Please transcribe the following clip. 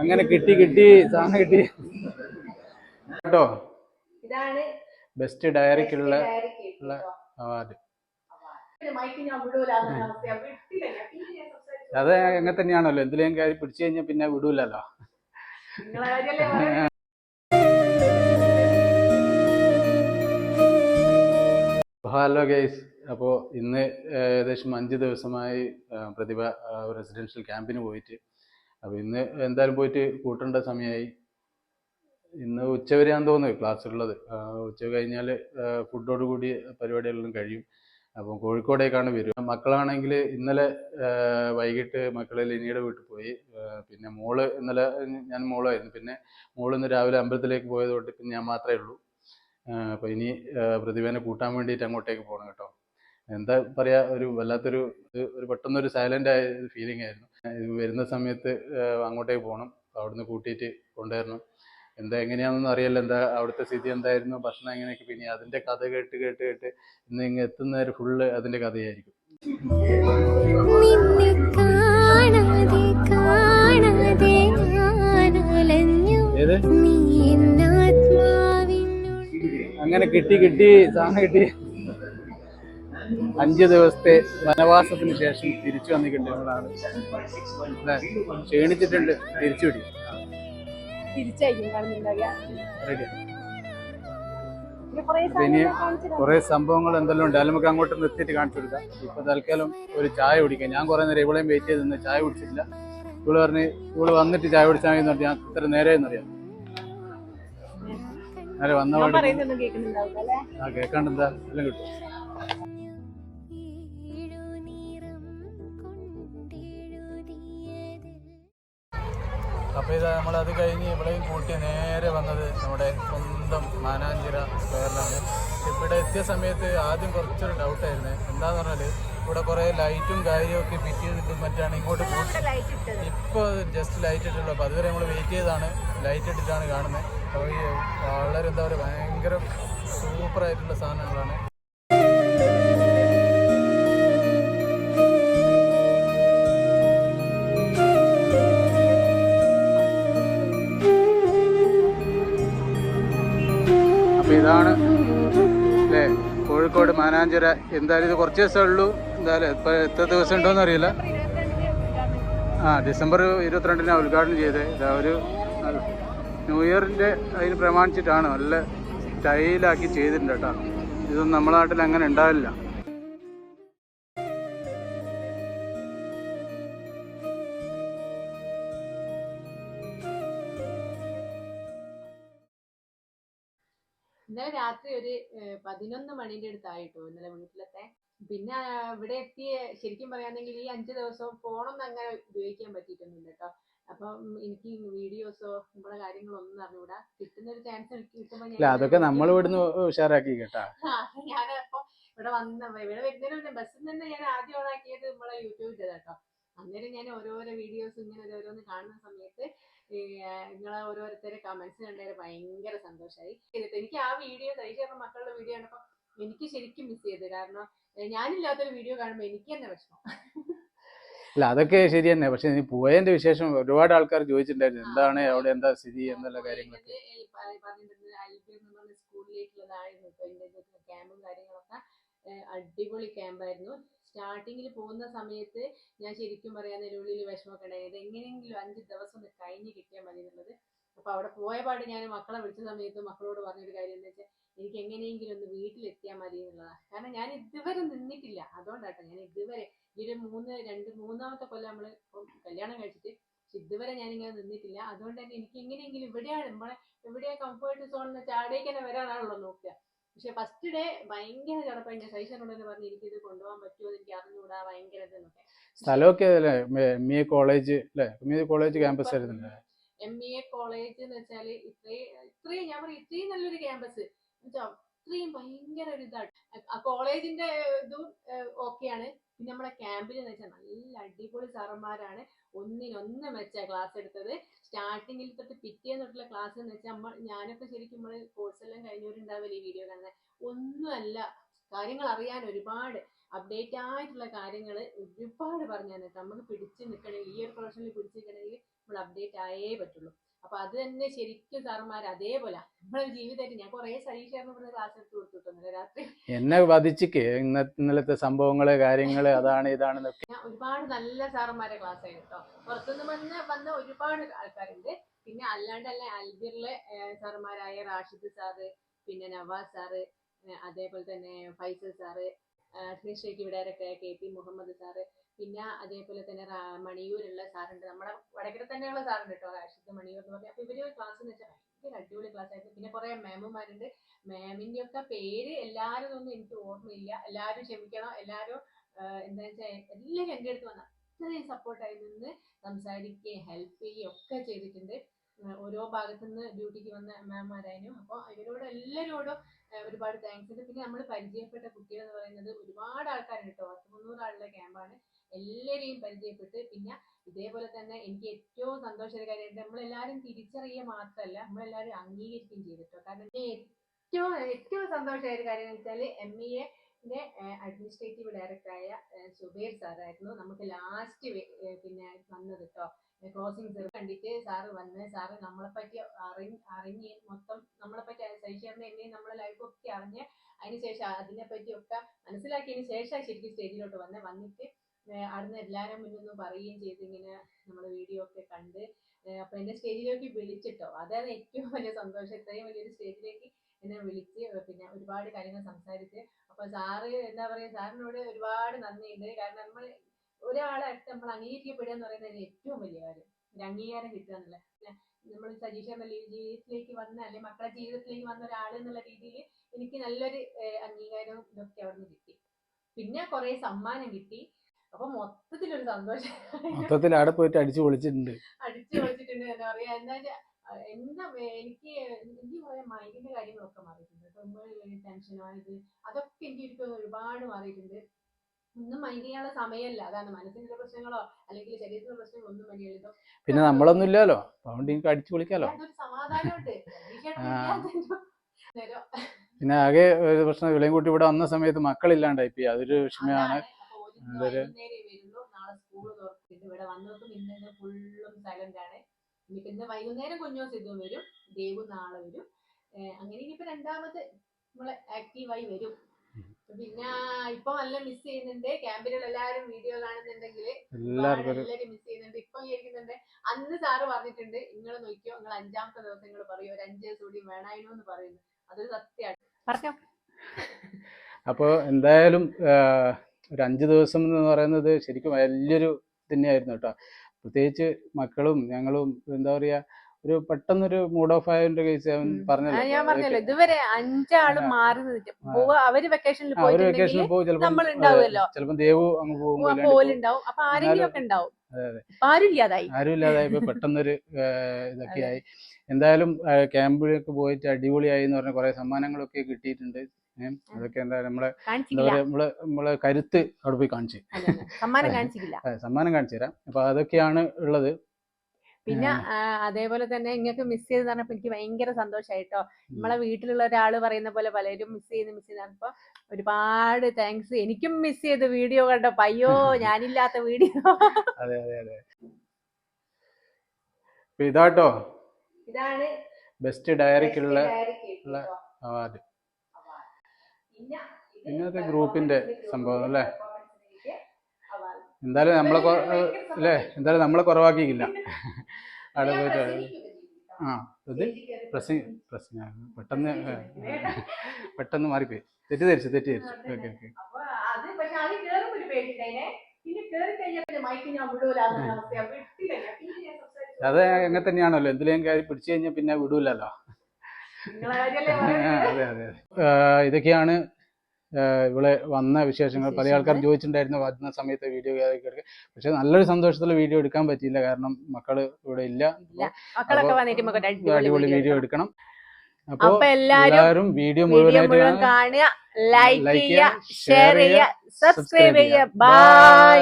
അങ്ങനെ കിട്ടി കിട്ടി സാധനം കിട്ടി. കേട്ടോ? ഇതാണ് ബെസ്റ്റ് ഡയറിക്കുള്ള അവാർഡ്. മൈക്ക് ഞാൻ വിടൂലെന്ന അവസ്ഥ വിട്ടില്ല ഞാൻ സംസാരിച്ചു. അത് അങ്ങനെ തന്നെയാണല്ലോ. എന്തിലേം കാര്യം പിടിച്ചു കഴിഞ്ഞാൽ പിന്നെ വിടൂലല്ലോ. Hello guys. അപ്പോൾ ഇന്ന് ഏകദേശം അഞ്ച് ദിവസമായി പ്രതിഭ റെസിഡൻഷ്യൽ ക്യാമ്പിന് പോയിട്ട് അപ്പോൾ ഇന്ന് എന്തായാലും പോയിട്ട് കൂട്ടേണ്ട സമയമായി ഇന്ന് ഉച്ചവരെയാന്ന് തോന്നുന്നു ക്ലാസ് ഉള്ളത് ഉച്ച കഴിഞ്ഞാൽ ഫുഡോട് കൂടി പരിപാടികളെല്ലാം കഴിയും. അപ്പം കോഴിക്കോടേക്കാണ് വരിക. മക്കളാണെങ്കിൽ ഇന്നലെ വൈകിട്ട് മക്കളെ ലിനിയുടെ വീട്ടിൽ പോയി. പിന്നെ മോൾ ഇന്നലെ ഞാൻ മോളായിരുന്നു. പിന്നെ മോൾ ഇന്ന് രാവിലെ അമ്പലത്തിലേക്ക് പോയതുകൊണ്ട് പിന്നെ ഞാൻ മാത്രമേ ഉള്ളൂ. അപ്പോൾ ഇനി പ്രതിഭേനെ കൂട്ടാൻ വേണ്ടിയിട്ട് അങ്ങോട്ടേക്ക് പോകണം കേട്ടോ. എന്താ പറയാ ഒരു വല്ലാത്തൊരു ഒരു ഒരു പെട്ടെന്നൊരു സൈലന്റ് ആയ ഫീലിംഗ് ആയിരുന്നു. വരുന്ന സമയത്ത് അങ്ങോട്ടേക്ക് പോകണം അവിടുന്ന് കൂട്ടിയിട്ട് കൊണ്ടുവരണം. എന്താ എങ്ങനെയാണെന്നൊന്നും അറിയില്ല. എന്താ അവിടുത്തെ സ്ഥിതി എന്തായിരുന്നു? ഭക്ഷണം എങ്ങനെയൊക്കെ? പിന്നെ അതിന്റെ കഥ കേട്ട് കേട്ട് കേട്ട് ഇന്ന് ഇങ്ങ് എത്തുന്നവരെ ഫുള്ള് അതിന്റെ കഥയായിരിക്കും. ഏത്? അങ്ങനെ കിട്ടി കിട്ടി സാധനം കിട്ടി. അഞ്ച് ദിവസത്തെ വനവാസത്തിന് ശേഷം തിരിച്ചു വന്നിട്ടുണ്ട് നമ്മളാണ്? ക്ഷീണിച്ചിട്ടുണ്ട്. തിരിച്ചു പിടി കുറേ അപ്പൊ ഇനി കുറെ സംഭവങ്ങൾ എന്തെല്ലാം ഉണ്ട്? നമുക്ക് അങ്ങോട്ട് നിർത്തിയിട്ട് കാണിച്ചു കൊടുക്കാം. ഇപ്പൊ തൽക്കാലം ഒരു ചായ കുടിക്കാം. ഞാൻ കുറെ നേരം ഇവിടെയും വെയിറ്റ് ചെയ്ത് നിന്ന് ചായ കുടിച്ചില്ല ഇവൾ പറഞ്ഞ് ഇവൾ വന്നിട്ട് ചായ കുടിച്ചാൽ മതി എന്ന് ഞാൻ ഇത്ര നേരെ എന്നറിയാം നേരെ വന്ന കേൾക്കാണ്ട് എന്താ? എല്ലാം കിട്ടും. അപ്പോൾ ഇത് നമ്മളത് കഴിഞ്ഞ് ഇവിടെയും കൂട്ടി നേരെ വന്നത് നമ്മുടെ സ്വന്തം മാനാഞ്ചിറ സ്ക്വയറിലാണ് ഇവിടെ എത്തിയ സമയത്ത് ആദ്യം കുറച്ചൊരു ഡൗട്ടായിരുന്നു എന്താന്ന് പറഞ്ഞാൽ ഇവിടെ കുറേ ലൈറ്റും കാര്യമൊക്കെ ഫിറ്റ് ചെയ്തിട്ടും മറ്റാണ് ഇങ്ങോട്ട് ഇപ്പോൾ ജസ്റ്റ് ലൈറ്റ് ഇട്ടുള്ളൂ അപ്പോൾ അതുവരെ നമ്മൾ വെയിറ്റ് ചെയ്താണ് ലൈറ്റ് ഇട്ടിട്ടാണ് കാണുന്നത് അപ്പോൾ ഈ വളരെ എന്താ പറയുക ഭയങ്കര സൂപ്പറായിട്ടുള്ള സാധനങ്ങളാണ്. മാനാഞ്ചിറ എന്തായാലും ഇത് കുറച്ച് ദിവസമേ ഉള്ളൂ. എന്തായാലും ഇപ്പോൾ എത്ര ദിവസം ഉണ്ടോയെന്ന് അറിയില്ല. ആ ഡിസംബർ ഇരുപത്തിരണ്ടിനാണ് ഉദ്ഘാടനം ചെയ്തത്. ഇതാ ഒരു ന്യൂ ഇയറിന്റെ അതിന് പ്രമാണിച്ചിട്ടാണ് നല്ല സ്റ്റൈലാക്കി ചെയ്തിട്ടുണ്ട് കേട്ടോ. ഇതൊന്നും നമ്മുടെ നാട്ടിൽ അങ്ങനെ ഉണ്ടാവില്ല. ഇന്നലെ രാത്രി ഒരു പതിനൊന്ന് മണിന്റെ അടുത്തായിട്ടോ ഇന്നലെ വീട്ടിലത്തെ. പിന്നെ ഇവിടെ എത്തിയ ശരിക്കും പറയാണെങ്കിൽ ഈ അഞ്ചു ദിവസവും ഫോണൊന്നും അങ്ങനെ ഉപയോഗിക്കാൻ പറ്റിയിട്ടൊന്നുമില്ല കേട്ടോ. അപ്പം എനിക്ക് വീഡിയോസോ നമ്മുടെ കാര്യങ്ങളൊന്നും അറിഞ്ഞൂടാ. കിട്ടുന്ന ഒരു ചാൻസ് എനിക്ക് കിട്ടുമ്പോൾ അതൊക്കെ നമ്മൾ ഇവിടുന്ന് ഉഷാറാക്കി കേട്ടാ. ഞാനപ്പോ ഇവിടെ വന്ന ഇവിടെ വരുന്നതിന് ബസ്സിൽ നിന്ന് ഞാൻ ആദ്യം ഓണാക്കിയത് നമ്മളെ യൂട്യൂബിൽ കേട്ടോ. അന്നേരം ഞാൻ ഓരോരോ വീഡിയോസ് ഇങ്ങനെ ഓരോന്ന് കാണുന്ന സമയത്ത് നിങ്ങളെ ഓരോരുത്തരെ കമന്റ്സ് കണ്ടതിൽ ഭയങ്കര സന്തോഷമായി എനിക്ക് ആ വീഡിയോ തൈശേർന്ന മക്കളുടെ വീഡിയോ കണ്ടപ്പോൾ എനിക്ക് ശരിക്കും മിസ് ചെയ്തു. കാരണം ഞാനില്ലാത്തൊരു വീഡിയോ കാണുമ്പോൾ എനിക്ക് തന്നെ വിഷമം. അല്ല അതൊക്കെ ശരി തന്നെ. പക്ഷെ നീ പോയതിന്റെ വിശേഷം ഒരുപാട് ആൾക്കാർ ചോദിച്ചിട്ടുണ്ടായിരുന്നു. എന്താണ് അവിടെ എന്താ സ്ഥിതി എന്നുള്ള കാര്യങ്ങളൊക്കെ. സ്കൂളിലേക്കുള്ളതായിരുന്നു ക്യാമ്പും കാര്യങ്ങളൊക്കെ അടിപൊളി ക്യാമ്പായിരുന്നു സ്റ്റാർട്ടിങ്ങിൽ പോകുന്ന സമയത്ത് ഞാൻ ശരിക്കും പറയാൻ ഉള്ളിൽ വിഷമമൊക്കെ ഉണ്ടായത് എങ്ങനെയെങ്കിലും അഞ്ച് ദിവസം ഒന്ന് കഴിഞ്ഞ് കിട്ടിയാൽ മതി എന്നുള്ളത്. അപ്പൊ അവിടെ പോയ പാട് ഞാൻ മക്കളെ വിളിച്ച സമയത്ത് മക്കളോട് പറഞ്ഞൊരു കാര്യം എന്താ വെച്ചാൽ എനിക്ക് എങ്ങനെയെങ്കിലും ഒന്ന് വീട്ടിലെത്തിയാൽ മതി എന്നുള്ളതാണ് കാരണം ഞാൻ ഇതുവരെ നിന്നിട്ടില്ല. അതുകൊണ്ടാട്ടോ ഞാൻ ഇതുവരെ ഈ ഒരു മൂന്ന് രണ്ട് മൂന്നാമത്തെ കൊല്ലം നമ്മൾ കല്യാണം കഴിച്ചിട്ട് പക്ഷെ ഇതുവരെ ഞാനിങ്ങനെ നിന്നിട്ടില്ല. അതുകൊണ്ട് തന്നെ എനിക്ക് എങ്ങനെയെങ്കിലും ഇവിടെയാണ് നമ്മളെ എവിടെയാ കംഫർട്ട് സോൺ എന്ന് വെച്ചാൽ അവിടേക്ക് തന്നെ വരാനാണല്ലോ നോക്കുക. പക്ഷെ ഫസ്റ്റ് ഡേ ഭയങ്കര ചടപ്പായി ഞാൻ സൈഷനോട് തന്നെ പറഞ്ഞു എനിക്ക് ഇത് കൊണ്ടുപോകാൻ പറ്റുമോ എനിക്ക് അറിഞ്ഞുകൂടാ ഭയങ്കര ഇതെന്നൊക്കെ. സ്ഥലമൊക്കെ അല്ലേ എം ഇ കോളേജ് അല്ലേ? എം ഇ കോളേജ് ക്യാമ്പസ് ആയിരുന്നില്ലേ എം ഇ എ കോളേജ് എന്ന് വെച്ചാൽ ഇത്രയും ഇത്രയും ഞാൻ പറയും ഇത്രയും നല്ലൊരു ക്യാമ്പസ് അത്രയും ഭയങ്കര ഒരു ഇതാണ്. ആ കോളേജിന്റെ ഇതും ഓക്കെയാണ് പിന്നെ നമ്മളെ ക്യാമ്പിൽ എന്ന് വെച്ചാൽ നല്ല അടിപൊളി സാറന്മാരാണ് ഒന്നിനൊന്ന് മെച്ച ക്ലാസ് എടുത്തത്. സ്റ്റാർട്ടിങ്ങിൽ തൊട്ട് പിറ്റേന്ന് തൊട്ടുള്ള ക്ലാസ് എന്ന് വെച്ചാൽ നമ്മൾ ഞാനൊക്കെ ശരിക്കും നമ്മൾ കോഴ്സ് എല്ലാം കഴിഞ്ഞവരുണ്ടാവില്ല ഈ വീഡിയോ കാണുന്നത് ഒന്നുമല്ല കാര്യങ്ങൾ അറിയാൻ ഒരുപാട് അപ്ഡേറ്റ് ആയിട്ടുള്ള കാര്യങ്ങൾ ഒരുപാട് പറഞ്ഞു തന്നിട്ട് നമുക്ക് പിടിച്ചു നിൽക്കണമെങ്കിൽ ഈ ഒരു പ്രൊഫഷനിൽ പിടിച്ചു നിൽക്കണമെങ്കിൽ നമ്മൾ അപ്ഡേറ്റ് ആയേ പറ്റുള്ളൂ. അപ്പൊ അത് തന്നെ ശരിക്കും സാറന്മാർ അതേപോലെ നമ്മളെ ജീവിതത്തിൽ ഞാൻ കുറെ ചേർന്ന് പറഞ്ഞ ക്ലാസ് എടുത്ത് കൊടുത്തിട്ടൊന്നുമില്ല രാത്രി. എന്നെ വധിച്ചിക്ക്. ഇന്ന ഇന്നലത്തെ സംഭവങ്ങൾ കാര്യങ്ങൾ അതാണ് ഇതാണ് ഞാൻ ഒരുപാട് നല്ല സാറന്മാരെ ക്ലാസ് ആയിരുന്നു കേട്ടോ പുറത്തുനിന്ന് വന്ന് വന്ന ഒരുപാട് ആൾക്കാരുണ്ട്. പിന്നെ അല്ലാണ്ടല്ല അൽബിറിലെ സാറുമാരായ റാഷിദ് സാറ് പിന്നെ നവാസ് സാറ് അതേപോലെ തന്നെ ഫൈസൽ സാറ് അഡ്മിനിസ്ട്രേറ്റീവ് ഡയറക്ടറായ കെ പി മുഹമ്മദ് സാറ് പിന്നെ അതേപോലെ തന്നെ മണിയൂരുള്ള സാറുണ്ട്. നമ്മുടെ വടകര തന്നെയുള്ള സാറുണ്ട് കേട്ടോ റാഷിദ് മണിയൂർ എന്ന് പറഞ്ഞാൽ അപ്പൊ ഇവർ ക്ലാസ് എന്ന് വെച്ചാൽ ഭയങ്കര അടിപൊളി ക്ലാസ് ആയിരുന്നു. പിന്നെ കുറെ മാമുമാരുണ്ട് മാമിന്റെ ഒക്കെ പേര് എല്ലാവരും ഒന്നും എനിക്ക് ഓർമ്മയില്ല. എല്ലാവരും ക്ഷമിക്കണം. എല്ലാവരും എന്താ വെച്ചാൽ എല്ലാവരും എന്റെ അടുത്ത് വന്ന അത്രയും സപ്പോർട്ടായി നിന്ന് സംസാരിക്കുകയും ഹെൽപ്പ് ചെയ്യുകയും ഒക്കെ ചെയ്തിട്ടുണ്ട്. ഓരോ ഭാഗത്തു നിന്ന് ഡ്യൂട്ടിക്ക് വന്ന മാമാരായിരുന്നു അപ്പോൾ ഇവരോട് എല്ലാവരോടും ഒരുപാട് താങ്ക്സ് ഉണ്ട്. പിന്നെ നമ്മൾ പരിചയപ്പെട്ട കുട്ടികൾ എന്ന് പറയുന്നത് ഒരുപാട് ആൾക്കാരുണ്ട് കേട്ടോ പത്ത് മുന്നൂറ് ആളുടെ ക്യാമ്പാണ് എല്ലാവരെയും പരിചയപ്പെട്ട് പിന്നെ ഇതേപോലെ തന്നെ എനിക്ക് ഏറ്റവും സന്തോഷകര കാര്യം നമ്മളെല്ലാവരും തിരിച്ചറിയുക മാത്രമല്ല നമ്മളെല്ലാവരും അംഗീകരിക്കുകയും ചെയ്തിട്ടോ? കാരണം ഏറ്റവും ഏറ്റവും സന്തോഷമായ ഒരു കാര്യം എന്ന് വെച്ചാൽ എം ഇ എന്റെ അഡ്മിനിസ്ട്രേറ്റീവ് ഡയറക്ടറായ സുബൈർ സാറായിരുന്നു നമുക്ക് ലാസ്റ്റ് പിന്നെ വന്നത് കേട്ടോ ക്ലോസിംഗ് സെർ കണ്ടിട്ട് സാറ് വന്ന് സാറ് നമ്മളെ പറ്റി അറിഞ്ഞ് അറിഞ്ഞ് മൊത്തം നമ്മളെ പറ്റി സഹിച്ചേർന്ന് എന്നെ നമ്മളെ ലൈഫൊക്കെ അറിഞ്ഞ് അതിനുശേഷം അതിനെ പറ്റിയൊക്കെ മനസ്സിലാക്കിയതിന് ശേഷം ശരിക്കും സ്റ്റേജിലോട്ട് വന്ന് വന്നിട്ട് അവിടുന്ന് എല്ലാവരും മുന്നൊന്നും പറയുകയും ചെയ്ത് ഇങ്ങനെ നമ്മുടെ വീഡിയോ ഒക്കെ കണ്ട്. അപ്പൊ എന്നെ സ്റ്റേജിലേക്ക് വിളിച്ചിട്ടോ. അതാണ് ഏറ്റവും വലിയ സന്തോഷം. ഇത്രയും വലിയൊരു സ്റ്റേജിലേക്ക് എന്നെ വിളിച്ച് പിന്നെ ഒരുപാട് കാര്യങ്ങൾ സംസാരിച്ച്. അപ്പൊ സാറ് എന്താ പറയാ സാറിനോട് ഒരുപാട് നന്ദിയുണ്ട്. കാരണം നമ്മൾ ഒരാളെ നമ്മൾ അംഗീകരിക്കപ്പെടുക എന്ന് പറയുന്നത് ഏറ്റവും വലിയ കാര്യം. ഒരു അംഗീകാരം കിട്ടുക എന്നുള്ള. നമ്മൾ സജീഷ് ജീവിതത്തിലേക്ക് വന്ന അല്ലെങ്കിൽ മക്കളുടെ ജീവിതത്തിലേക്ക് വന്ന ഒരാൾ എന്നുള്ള രീതിയിൽ എനിക്ക് നല്ലൊരു അംഗീകാരവും ഇതൊക്കെ അവിടെ നിന്ന് കിട്ടി. പിന്നെ കുറെ സമ്മാനം കിട്ടി. അപ്പൊ മൊത്തത്തിലൊരു സന്തോഷം. മൊത്തത്തിൽ അവിടെ പോയിട്ട് അടിച്ചു പൊളിച്ചിട്ടുണ്ട്. അടിച്ചു പൊളിച്ചിട്ടുണ്ട് എന്താ പറയാ. എന്താ എന്താ എനിക്ക് എനിക്ക് കുറെ മൈൻഡിന്റെ കാര്യങ്ങളൊക്കെ മാറിയിട്ടുണ്ട്. ടെൻഷനോ ഇത് അതൊക്കെ എനിക്ക് ഇരിക്കും ഒരുപാട് മാറിയിട്ടുണ്ട്. ഒന്നും മൈൻഡ് ചെയ്യാനുള്ള സമയമല്ല അതാണ് മനസ്സിന്റെ പ്രശ്നങ്ങളോ അല്ലെങ്കിൽ ശരീരത്തിന്റെ പ്രശ്നങ്ങളോ ഒന്നും പിന്നെ നമ്മളൊന്നും ഇല്ലല്ലോ. അതുകൊണ്ട് എനിക്ക് അടിച്ചു പൊളിക്കാലോ. പിന്നെ ആകെ ഒരു പ്രശ്നം വിളയും കൂട്ടി ഇവിടെ വന്ന സമയത്ത് മക്കളില്ലാണ്ടായി അതൊരു വിഷമമാണ്. അതാണ്. അപ്പൊ ഒരു ഇന്ന് അതൊരു- വൈകുന്നേരമേ വരുള്ളൂ നാളെ സ്കൂൾ തുറക്കിട്ട് ഇവിടെ വന്നവർക്കും ഇന്ന് ഫുള്ളും സൈലന്റ് ആണ്. ഇനിയിപ്പോ ഇന്ന് വൈകുന്നേരം കുഞ്ഞോ സിദ്ധു വരും. ദേവു നാളെ വരും. അങ്ങനെ ഇനിയിപ്പോ രണ്ടാമത് നമ്മൾ ആക്റ്റീവായി വരും. പിന്നെ ഇപ്പൊ നല്ല മിസ് ചെയ്യുന്നുണ്ട്. ക്യാമ്പിലുള്ള എല്ലാവരും വീഡിയോ കാണുന്നുണ്ടെങ്കിൽ എല്ലാവരും മിസ് ചെയ്യുന്നുണ്ട്. ഇപ്പൊ വിചാരിക്കുന്നുണ്ട് അന്ന് സാറ് പറഞ്ഞിട്ടുണ്ട് നിങ്ങൾ നോക്കിയോ? നിങ്ങൾ അഞ്ചാമത്തെ ദിവസം നിങ്ങൾ പറയോ? ഒരു അഞ്ച് ദിവസം കൂടി വേണായിരുന്നു എന്ന് പറയുന്നു. അതൊരു സത്യമാണ് പറഞ്ഞോ അപ്പോൾ എന്തായാലും ഒരു അഞ്ച് ദിവസം എന്ന് പറയുന്നത് ശരിക്കും വലിയൊരു തന്നെയായിരുന്നു കേട്ടോ. പ്രത്യേകിച്ച് മക്കളും ഞങ്ങളും എന്താ പറയാ ഒരു പെട്ടെന്നൊരു മൂഡ് ഓഫ് ആയതിന്റെ കേസ്. പറഞ്ഞല്ലോ. ഞാൻ പറഞ്ഞല്ലോ ഇതുവരെ അഞ്ചാളും. മാറി അവർ വെക്കേഷനിൽ ഒരു വെക്കേഷനിൽ പോകും ഉണ്ടാവുമല്ലോ. ചിലപ്പോൾ ദേവു അങ്ങ് പോകും അപ്പൊ ആരെങ്കിലും ഒക്കെ ഉണ്ടാവും. ഇപ്പൊ ആരും ഇല്ലാതായി. ആരും ഇല്ലാതായപ്പോ പെട്ടെന്നൊരു ആഹ്, ഇതൊക്കെ ആയി എന്തായാലും ക്യാമ്പിലേക്ക് പോയിട്ട് അടിപൊളിയായി എന്ന് പറഞ്ഞ കുറെ സമ്മാനങ്ങളൊക്കെ കിട്ടിയിട്ടുണ്ട്. അതൊക്കെ എന്താ നമ്മളെ എന്താ പറയാ നമ്മളെ നമ്മളെ കരുത്ത് അവിടെ പോയി കാണിച്ചു. സമ്മാനം കാണിച്ചില്ല സമ്മാനം കാണിച്ചു തരാം. അപ്പൊ അതൊക്കെയാണ് ഉള്ളത്. പിന്നെ അതേപോലെ തന്നെ ഇങ്ങക്ക് മിസ് ചെയ്ത് പറഞ്ഞപ്പോ എനിക്ക് ഭയങ്കര സന്തോഷായിട്ടോ. നമ്മളെ വീട്ടിലുള്ള ഒരാൾ പറയുന്ന പോലെ പലരും മിസ് ചെയ്ത് മിസ് ചെയ്ത് പറഞ്ഞപ്പോ ഒരുപാട് താങ്ക്സ് എനിക്കും മിസ് ചെയ്ത് വീഡിയോ കണ്ടപ്പോ അയ്യോ ഞാനില്ലാത്ത വീഡിയോ അതെ അതെ അതെ. ഇതാട്ടോ. ഇതാണ് ബെസ്റ്റ് ഡയറിക്കുള്ള. അവാർഡ്. അത് ഗ്രൂപ്പിന്റെ സംഭവം അല്ലേ? എന്തായാലും നമ്മളെ അല്ലേ? എന്തായാലും നമ്മളെ കുറവാക്കിയില്ല അവിടെ പോയിട്ട്. ആ ഇത് പ്രശ്ന പ്രശ്ന പെട്ടെന്ന്. പെട്ടെന്ന് മാറിപ്പോയി. തെറ്റിദ്ധരിച്ചു തെറ്റിദ്ധരിച്ചു. Okay okay. അത് അങ്ങനെ തന്നെയാണല്ലോ. എന്തിലേം കാര്യം പിടിച്ചു കഴിഞ്ഞാൽ പിന്നെ വിടൂലല്ലോ. അതെ അതെ ഇതൊക്കെയാണ് ഇവിടെ വന്ന വിശേഷങ്ങൾ. പല ആൾക്കാർ. ചോദിച്ചിട്ടുണ്ടായിരുന്നു വരുന്ന സമയത്ത് വീഡിയോ എടുക്കുക പക്ഷെ നല്ലൊരു സന്തോഷത്തിൽ വീഡിയോ എടുക്കാൻ പറ്റിയില്ല. കാരണം മക്കൾ ഇവിടെ ഇല്ല. അടിപൊളി വീഡിയോ എടുക്കണം. അപ്പൊ എല്ലാവരും വീഡിയോ മുഴുവനായിട്ട് മുഴുവൻ കാണുക. ലൈക്ക് ചെയ്യുക ഷെയർ ചെയ്യുക സബ്സ്ക്രൈബ് ചെയ്യുക. ചെയ്യുക. ബൈ